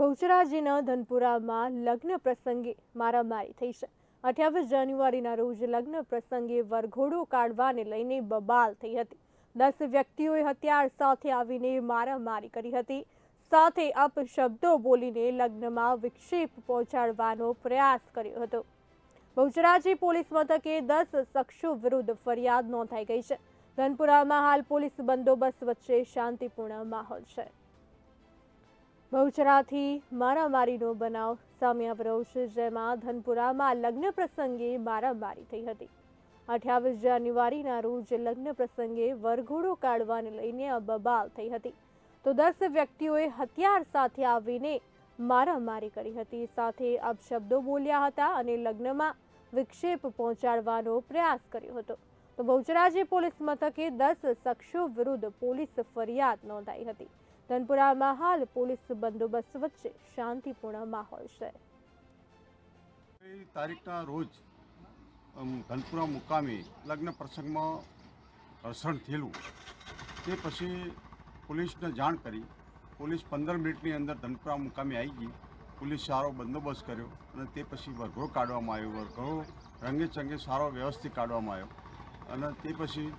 બહુચરાજીના ધનપુરામાં લગ્ન પ્રસંગે મારામારી થઈ છે. અઠ્યાવીસ જાન્યુઆરીના રોજ લગ્ન પ્રસંગે વરઘોડો કાઢવાને લઈને બબાલ થઈ હતી. દસ વ્યક્તિઓએ હથિયાર સાથે આવીને મારામારી કરી હતી. સાથે અપશબ્દો બોલીને લગ્નમાં વિક્ષેપ પહોંચાડવાનો પ્રયાસ કર્યો હતો. બહુચરાજી પોલીસ મથકે દસ શખ્સો વિરુદ્ધ ફરિયાદ નોંધાઈ ગઈ છે. ધનપુરામાં હાલ પોલીસ બંદોબસ્ત વચ્ચે શાંતિપૂર્ણ માહોલ છે. બહુચરાથી મારામારીનો બનાવ સામે આવ્યો છે, જેમાં ધનપુરામાં લગ્ન પ્રસંગે મારામારી થઈ હતી. અઠ્યાવીસ જાન્યુઆરીના રોજ લગ્ન પ્રસંગે વરઘોડો કાઢવાને લઈને બબાલ થઈ હતી. તો દસ વ્યક્તિઓએ હથિયાર સાથે આવીને મારામારી કરી હતી. સાથે અપશબ્દો બોલ્યા હતા અને લગ્નમાં વિક્ષેપ પહોંચાડવાનો પ્રયાસ કર્યો હતો. તો બહુચરાજી પોલીસ મથકે દસ શખ્સો વિરુદ્ધ પોલીસ ફરિયાદ નોંધાઈ હતી. ધનપુરામાં હાલ પોલીસ બંદોબસ્ત વચ્ચે શાંતિપૂર્ણ માહોલ છે. તારીખના રોજ ધનપુરા મુકામે લગ્ન પ્રસંગમાં ઘર્ષણ થયેલું. તે પછી પોલીસને જાણ કરી. પોલીસ પંદર મિનિટની અંદર ધનપુરા મુકામે આવી ગઈ. પોલીસ સારો બંદોબસ્ત કર્યો અને તે પછી વરઘો કાઢવામાં આવ્યો. વરઘો રંગે ચંગે સારો વ્યવસ્થિત કાઢવામાં આવ્યો. અને તે પછી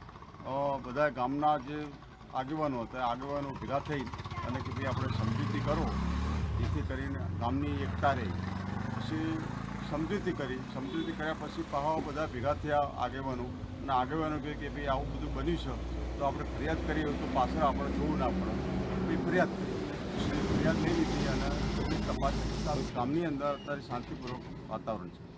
બધા ગામના જે આગેવાનો હતા આગેવાનો ભેગા થઈ અને કે ભાઈ આપણે સમજૂતી કરો. જેથી કરીને ગામની એકતા રહે. પછી સમજૂતી કરી. સમજૂતી કર્યા પછી પહાવો બધા ભેગા થયા આગેવાનો. અને આગેવાનો કહે કે ભાઈ આવું બધું બન્યું છે, તો આપણે ફરિયાદ કરીએ તો પાછળ આપણે જોવું ના પડે. એ ફરિયાદ કરી ફરિયાદ લઈ લીધી અને તપાસ ગામની અંદર અત્યારે શાંતિપૂર્વક વાતાવરણ છે.